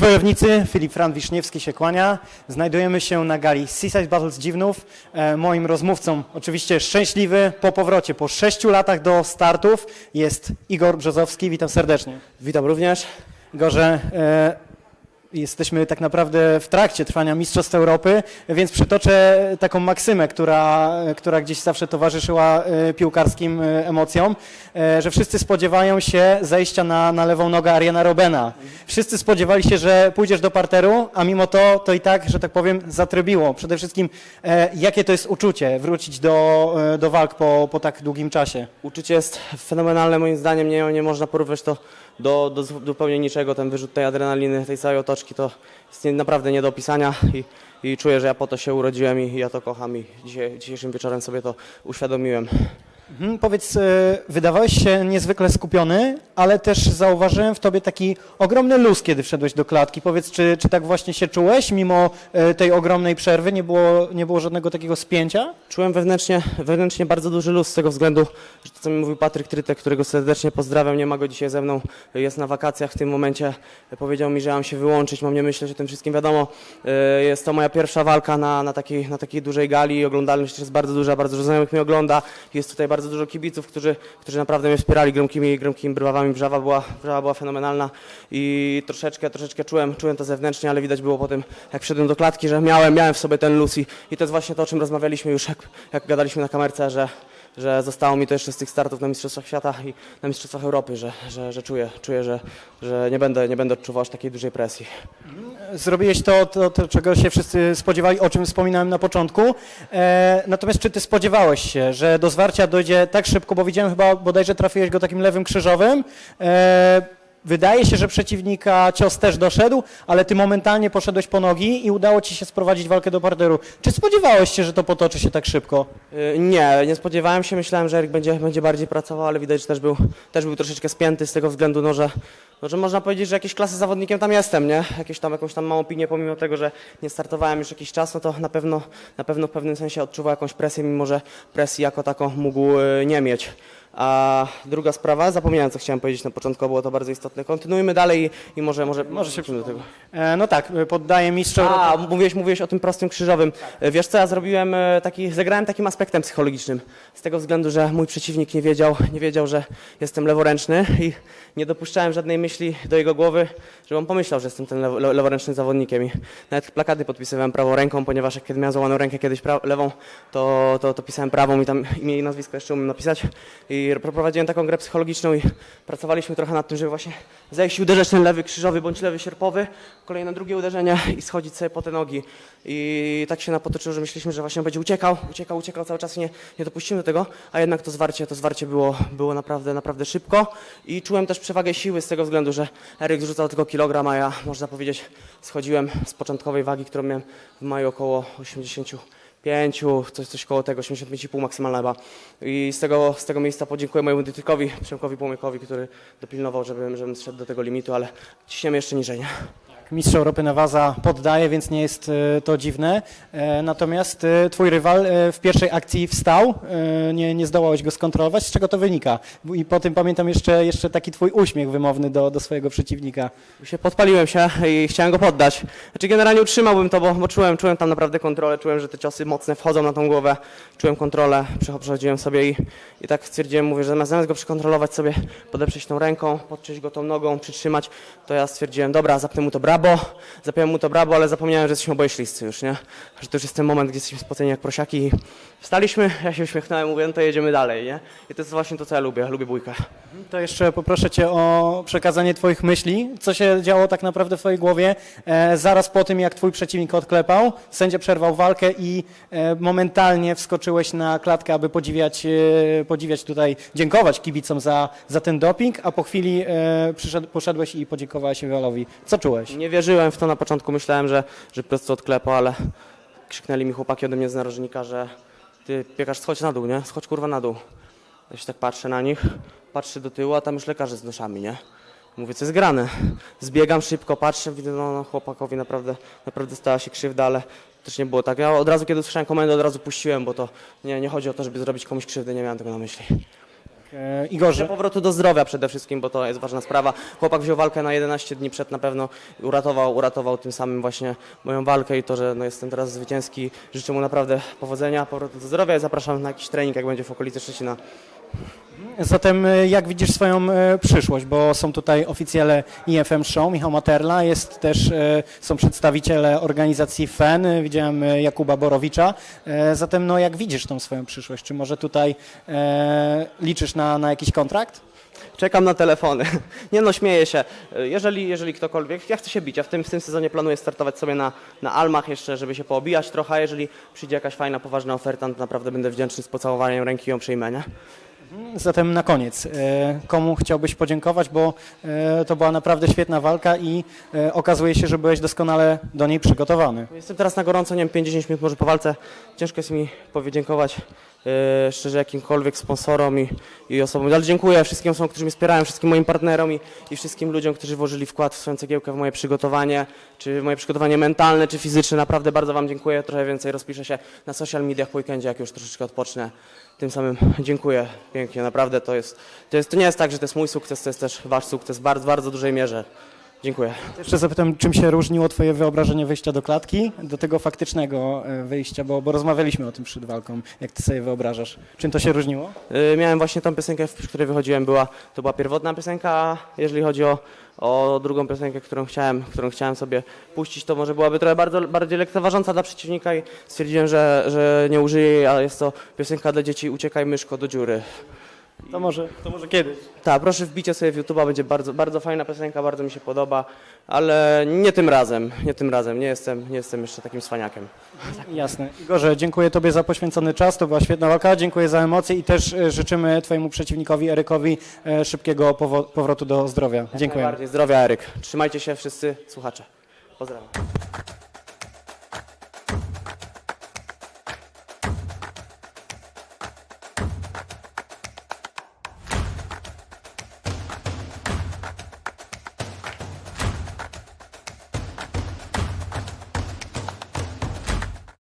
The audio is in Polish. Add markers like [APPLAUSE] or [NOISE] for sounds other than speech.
Cześć wojownicy, Filip Fran Wiszniewski się kłania. Znajdujemy się na gali Seaside Battles Dziwnów. E, moim rozmówcą, oczywiście szczęśliwy po powrocie, po sześciu latach do startów jest Igor Brzozowski. Witam serdecznie. Witam również. Igorze, e, jesteśmy tak naprawdę w trakcie trwania Mistrzostw Europy, więc przytoczę taką maksymę, która, która gdzieś zawsze towarzyszyła e, piłkarskim e, emocjom, e, że wszyscy spodziewają się zejścia na, na lewą nogę Ariana Robena. Wszyscy spodziewali się, że pójdziesz do parteru, a mimo to, to i tak, że tak powiem, zatrybiło. Przede wszystkim, jakie to jest uczucie wrócić do, do walk po, po tak długim czasie? Uczucie jest fenomenalne moim zdaniem, nie, nie można porównać to do, do zupełnie niczego. Ten wyrzut tej adrenaliny, tej całej otoczki to jest nie, naprawdę nie do opisania i, i czuję, że ja po to się urodziłem i ja to kocham i dzisiaj, dzisiejszym wieczorem sobie to uświadomiłem. Mhm, powiedz, e, wydawałeś się niezwykle skupiony, ale też zauważyłem w tobie taki ogromny luz, kiedy wszedłeś do klatki. Powiedz, czy, czy tak właśnie się czułeś, mimo e, tej ogromnej przerwy? Nie było, nie było żadnego takiego spięcia? Czułem wewnętrznie, wewnętrznie bardzo duży luz z tego względu, że to co mi mówił Patryk Trytek, którego serdecznie pozdrawiam, nie ma go dzisiaj ze mną, jest na wakacjach w tym momencie, powiedział mi, że mam się wyłączyć, mam nie myśleć o tym wszystkim, wiadomo, y, jest to moja pierwsza walka na, na, takiej, na takiej dużej gali, oglądalność jest bardzo duża, bardzo dużo znajomych mnie ogląda, jest tutaj bardzo dużo kibiców, którzy, którzy naprawdę mnie wspierali gromkimi, gromkimi brwawami, brzawa była, brzawa była fenomenalna i troszeczkę, troszeczkę czułem, czułem to zewnętrznie, ale widać było po tym, jak wszedłem do klatki, że miałem, miałem w sobie ten luz i, i to jest właśnie to, o czym rozmawialiśmy już, jak, jak gadaliśmy na kamerce, że, że zostało mi to jeszcze z tych startów na Mistrzostwach Świata i na Mistrzostwach Europy, że, że, że czuję, czuję że, że nie, będę, nie będę odczuwał aż takiej dużej presji. Zrobiłeś to, to, to czego się wszyscy spodziewali, o czym wspominałem na początku. E, natomiast czy ty spodziewałeś się, że do zwarcia dojdzie tak szybko, bo widziałem chyba bodajże trafiłeś go takim lewym krzyżowym. E, Wydaje się, że przeciwnika cios też doszedł, ale ty momentalnie poszedłeś po nogi i udało ci się sprowadzić walkę do parteru. Czy spodziewałeś się, że to potoczy się tak szybko? Y, Nie, nie spodziewałem się, myślałem, że Erik będzie, będzie bardziej pracował, ale widać, że też był, też był troszeczkę spięty z tego względu, no, że, no, że można powiedzieć, że jakiejś klasy zawodnikiem tam jestem, nie? Jakieś tam, jakąś tam małą opinię, pomimo tego, że nie startowałem już jakiś czas, no to na pewno, na pewno w pewnym sensie odczuwał jakąś presję, mimo że presji jako taką mógł y, nie mieć. A druga sprawa, zapomniałem co chciałem powiedzieć na początku, było to bardzo istotne. Kontynuujmy dalej i, może, może, może się do tego. E, no tak, poddaję mistrza. A, mówiłeś, mówiłeś o tym prostym krzyżowym. E, Wiesz co, ja zrobiłem e, taki, zagrałem takim aspektem psychologicznym. Z tego względu, że mój przeciwnik nie wiedział, nie wiedział, że jestem leworęczny i nie dopuszczałem żadnej myśli do jego głowy, żeby on pomyślał, że jestem tym lewo, le- leworęcznym zawodnikiem. I nawet plakaty podpisywałem prawą ręką, ponieważ jak kiedy miałem złamaną rękę kiedyś pra- lewą, to, to, to pisałem prawą i tam imię i nazwisko jeszcze umiem napisać. I prowadziłem taką grę psychologiczną i pracowaliśmy trochę nad tym, żeby właśnie zejść i uderzać ten lewy krzyżowy bądź lewy sierpowy, kolejne drugie uderzenie i schodzić sobie po te nogi. I tak się napotoczyło, że myśleliśmy, że właśnie będzie uciekał, uciekał, uciekał cały czas i nie, nie dopuścimy do tego, a jednak to zwarcie, to zwarcie było, było naprawdę, naprawdę szybko i czułem też przewagę siły z tego względu, że Eryk zrzucał tylko kilogram, a ja, można powiedzieć, schodziłem z początkowej wagi, którą miałem w maju około 85, coś, coś koło tego, 85,5 maksymalna chyba. I z tego, z tego miejsca podziękuję mojemu dietykowi, Przemkowi Płomykowi, który dopilnował, żebym, żebym do tego limitu, ale ciśniemy jeszcze niżej? Mistrz Europy Nawaza poddaje, więc nie jest e, to dziwne. E, Natomiast e, twój rywal w pierwszej akcji wstał, nie, nie zdołałeś go skontrolować. Z czego to wynika? I po tym pamiętam jeszcze, jeszcze taki twój uśmiech wymowny do, do swojego przeciwnika. się podpaliłem się i chciałem go poddać. Znaczy generalnie utrzymałbym to, bo, bo czułem, czułem tam naprawdę kontrolę, czułem, że te ciosy mocne wchodzą na tą głowę, czułem kontrolę, przecho- przechodziłem sobie i, i tak stwierdziłem, mówię, że zamiast, zamiast go przekontrolować sobie, podeprzeć tą ręką, podtrzeć go tą nogą, przytrzymać, to ja stwierdziłem, dobra, zapnę mu to brabo, zapiąłem mu to brabo, ale zapomniałem, że jesteśmy oboje śliscy już, nie? Że to już jest ten moment, gdzie jesteśmy spoceni jak prosiaki i wstaliśmy, ja się uśmiechnąłem, mówię, no to jedziemy dalej, nie? I to jest właśnie to, co ja lubię, lubię bójkę. To jeszcze poproszę Cię o przekazanie Twoich myśli. Co się działo tak naprawdę w Twojej głowie e, zaraz po tym, jak Twój przeciwnik odklepał, sędzia przerwał walkę i e, momentalnie wskoczyłeś na klatkę, aby podziwiać, e, podziwiać tutaj, dziękować kibicom za, za ten doping, a po chwili e, przyszedł, poszedłeś i podziękowałeś rywalowi. Co czułeś? Nie wierzyłem w to na początku, myślałem, że, że po prostu odklepał, ale krzyknęli mi chłopaki ode mnie z narożnika, że ty piekarz schodź na dół, nie? Schodź kurwa na dół. Ja się tak patrzę na nich, patrzę do tyłu, a tam już lekarze z noszami, nie? Mówię, co jest grane? Zbiegam szybko, patrzę, widzę, no, no chłopakowi naprawdę, naprawdę stała się krzywda, ale też nie było tak. Ja od razu, kiedy usłyszałem komendę, od razu puściłem, bo to nie, nie chodzi o to, żeby zrobić komuś krzywdę, nie miałem tego na myśli. E, Igorze, powrotu do zdrowia przede wszystkim, bo to jest ważna sprawa. Chłopak wziął walkę na 11 dni przed na pewno uratował, uratował tym samym właśnie moją walkę i to, że no jestem teraz zwycięski. Życzę mu naprawdę powodzenia, powrotu do zdrowia i zapraszam na jakiś trening, jak będzie w okolicy Szczecina. Zatem e, jak widzisz swoją e, przyszłość, bo są tutaj oficjele IFM Show, Michał Materla, jest też, e, są przedstawiciele organizacji FEN, widziałem Jakuba Borowicza, zatem no jak widzisz tą swoją przyszłość, czy może tutaj liczysz na, na jakiś kontrakt? Czekam na telefony. [LAUGHS] Nie no, śmieję się. Jeżeli, jeżeli ktokolwiek, ja chcę się bić, ja w tym, w tym sezonie planuję startować sobie na, na Almach jeszcze, żeby się poobijać trochę, jeżeli przyjdzie jakaś fajna, poważna oferta, to naprawdę będę wdzięczny z pocałowaniem ręki i ją przyjmę, nie? Zatem na koniec, e, komu chciałbyś podziękować, bo e, to była naprawdę świetna walka i e, okazuje się, że byłeś doskonale do niej przygotowany. Jestem teraz na gorąco, nie wiem, 50 minut może po walce. Ciężko jest mi podziękować e, szczerze jakimkolwiek sponsorom i, i osobom. Ale dziękuję wszystkim osobom, którzy mnie wspierają, wszystkim moim partnerom i, i wszystkim ludziom, którzy włożyli wkład w swoją cegiełkę w moje przygotowanie, czy w moje przygotowanie mentalne, czy fizyczne. Naprawdę bardzo Wam dziękuję. Trochę więcej rozpiszę się na social mediach po weekendzie, jak już troszeczkę odpocznę. Tym samym dziękuję pięknie, naprawdę to jest, to jest, to nie jest tak, że to jest mój sukces, to jest też Wasz sukces w bardzo, bardzo dużej mierze. Dziękuję. Jeszcze zapytam, czym się różniło Twoje wyobrażenie wyjścia do klatki do tego faktycznego e, wyjścia, bo, bo rozmawialiśmy o tym przed walką, jak Ty sobie wyobrażasz. Czym to się różniło? Y, Miałem właśnie tą piosenkę, w której wychodziłem, była, to była pierwotna piosenka, a jeżeli chodzi o, o drugą piosenkę, którą chciałem, którą chciałem sobie puścić, to może byłaby trochę bardzo, bardziej lekceważąca dla przeciwnika i stwierdziłem, że, że nie użyję jej, ale jest to piosenka dla dzieci Uciekaj myszko do dziury. To może, to może kiedyś. Tak, proszę wbicie sobie w YouTube'a, będzie bardzo, bardzo fajna piosenka, bardzo mi się podoba, ale nie tym razem, nie tym razem, nie jestem, nie jestem jeszcze takim cwaniakiem. Jasne. Igorze, dziękuję Tobie za poświęcony czas, to była świetna walka, dziękuję za emocje i też e, życzymy Twojemu przeciwnikowi Erykowi e, szybkiego powo- powrotu do zdrowia. Dziękuję. Najbardziej zdrowia, Eryk. Trzymajcie się wszyscy słuchacze. Pozdrawiam.